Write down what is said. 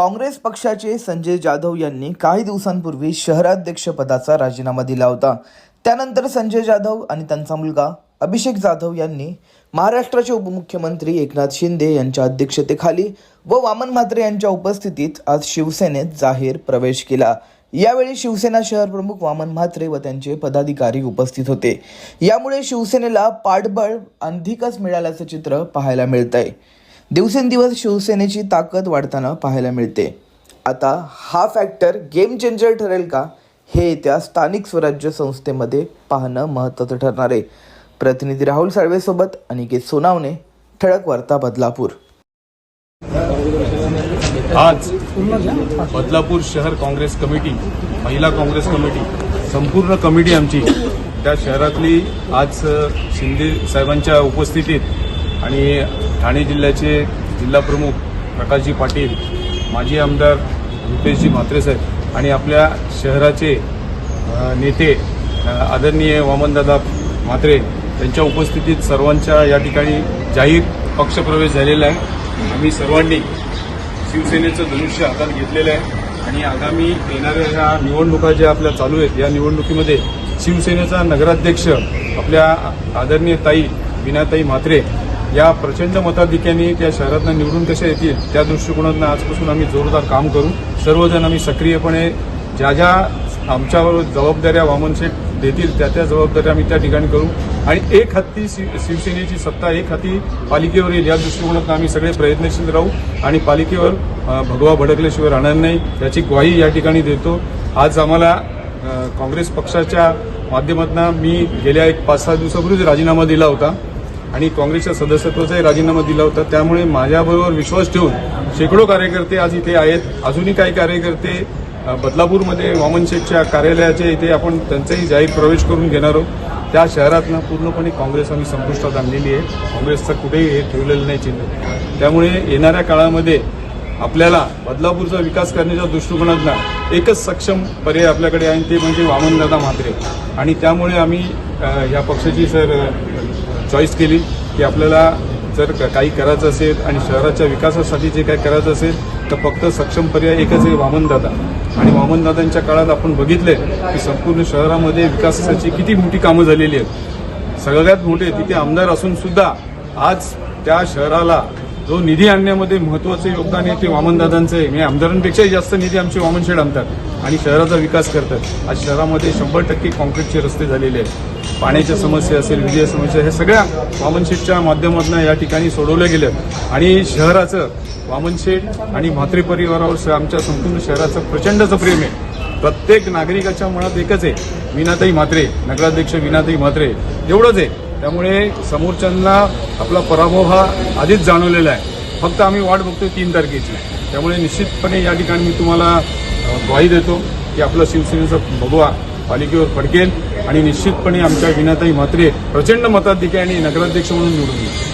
काँग्रेस पक्षाचे संजय जाधव यांनी काही दिवसांपूर्वी शहराध्यक्षपदाचा राजीनामा दिला होता. त्यानंतर संजय जाधव आणि त्यांचा मुलगा अभिषेक जाधव यांनी महाराष्ट्राचे उपमुख्यमंत्री एकनाथ शिंदे यांच्या अध्यक्षतेखाली व वामन म्हात्रे यांच्या उपस्थितीत आज शिवसेनेत जाहीर प्रवेश केला. यावेळी शिवसेना शहर प्रमुख वामन म्हात्रे व त्यांचे पदाधिकारी उपस्थित होते. यामुळे शिवसेनेला पाठबळ अधिकच मिळाल्याचं चित्र पाहायला मिळतंय. दिवसेंदिवस शिवसेनेची ताकद वाढताना पाहायला मिळते. आता हा फॅक्टर गेम चेंजर ठरेल का? हे त्या स्थानिक स्वराज्य संस्थेमध्ये पाहणं महत्त्वाचं ठरणार आहे. प्रतिनिधी राहुल साळवेसोबत अनिकेत सोनावणे ठळक वार्ता बदलापूर. आज बदलापूर शहर काँग्रेस कमिटी महिला काँग्रेस कमिटी संपूर्ण कमिटी आमची त्या शहरातली आज शिंदे साहेबांच्या उपस्थितीत आणि ठाणे जिल्ह्याचे जिल्हाप्रमुख प्रकाशजी पाटील माजी आमदार रुपेशजी म्हात्रे साहेब आणि आपल्या शहराचे नेते आदरणीय वामनदादा म्हात्रे त्यांच्या उपस्थितीत सर्वांच्या या ठिकाणी जाहीर पक्षप्रवेश झालेला आहे. आम्ही सर्वांनी शिवसेनेचं धनुष्य हातात घेतलेलं आहे आणि आगामी येणाऱ्या ह्या निवडणुका ज्या आपल्या चालू आहेत या निवडणुकीमध्ये शिवसेनेचा नगराध्यक्ष आपल्या आदरणीय ताई विनाताई म्हात्रे या प्रचंड मताधिक्याने त्या शहरातनं निवडून कशा येतील त्या दृष्टिकोनातून आजपासून आम्ही जोरदार काम करू. सर्वजण आम्ही सक्रियपणे ज्या ज्या आमच्यावर जबाबदाऱ्या वामनशेठ देतील त्या त्या जबाबदाऱ्या आम्ही त्या ठिकाणी करू. आणि एक हत्ती शिवसेनेची सत्ता एक हाती पालिकेवर येईल या दृष्टिकोनातून आम्ही सगळे प्रयत्नशील राहू. आणि पालिकेवर भगवा भडकल्याशिवाय राहणार नाही याची ग्वाही या ठिकाणी देतो. आज आम्हाला काँग्रेस पक्षाच्या माध्यमातून मी गेल्या एक पाच सहा दिवसापूर्वीच राजीनामा दिला होता. आणि काँग्रेसच्या सदस्यत्वाचाही राजीनामा दिला होता. त्यामुळे माझ्याबरोबर विश्वास ठेवून शेकडो कार्यकर्ते आज इथे आहेत. अजूनही काही कार्यकर्ते बदलापूरमध्ये वामन शेठच्या कार्यालयाच्या इथे आपण त्यांचाही जाहीर प्रवेश करून घेणार आहोत. त्या शहरातनं पूर्णपणे काँग्रेस आम्ही संपुष्टात आणलेली आहे. काँग्रेसचं कुठेही हे ठेवलेलं नाही चिन्ह. त्यामुळे येणाऱ्या काळामध्ये आपल्याला बदलापूरचा विकास करण्याच्या दृष्टिकोनातला एकच सक्षम पर्याय आपल्याकडे आहे ते म्हणजे वामनदादा म्हात्रे. आणि त्यामुळे आम्ही या पक्षाची सर चॉईस केली की आपल्याला जर काही करायचं असेल आणि शहराच्या विकासासाठी जे काही करायचं असेल तर फक्त सक्षम पर्याय एकच आहे वामनदादा. आणि वामनदादांच्या काळात आपण बघितले की संपूर्ण शहरामध्ये विकासाची किती मोठी कामं झालेली आहेत. सगळ्यात मोठे तिथे आमदार असून सुद्धा आज त्या शहराला जो निधी आणण्यामध्ये महत्वाचं योगदान आहे ते वामनदादांचं आहे. म्हणजे आमदारांपेक्षाही जास्त निधी आमचे वामनशेड आणतात आणि शहराचा विकास करतात. आज शहरामध्ये शंभर टक्के कॉन्क्रीटचे रस्ते झालेले आहेत. पाण्याच्या समस्या असेल विजय समस्या हे सगळ्या वामनशेडच्या माध्यमातून या ठिकाणी सोडवल्या गेल्या आणि शहराचं वामनशेठ आणि म्हात्रे परिवारावर आमच्या संपूर्ण शहराचं प्रचंडचं प्रेम आहे. प्रत्येक नागरिकाच्या मनात एकच आहे विनाताई म्हात्रे नगराध्यक्ष विनाताई म्हात्रे. एवढंच आहे. त्यामुळे समोरच्यांना आपला पराभव हा आधीच जाणवलेला आहे. फक्त आम्ही वाट बघतोय तीन तारखेची. त्यामुळे निश्चितपणे या ठिकाणी मी तुम्हाला ग्वाही देतो की आपला शिवसेनेचा भगवा पालिकेवर फडकेल आणि निश्चितपणे आमच्या विनाताई म्हात्रे प्रचंड मताधिक्याने नगराध्यक्ष म्हणून निवडून येईल.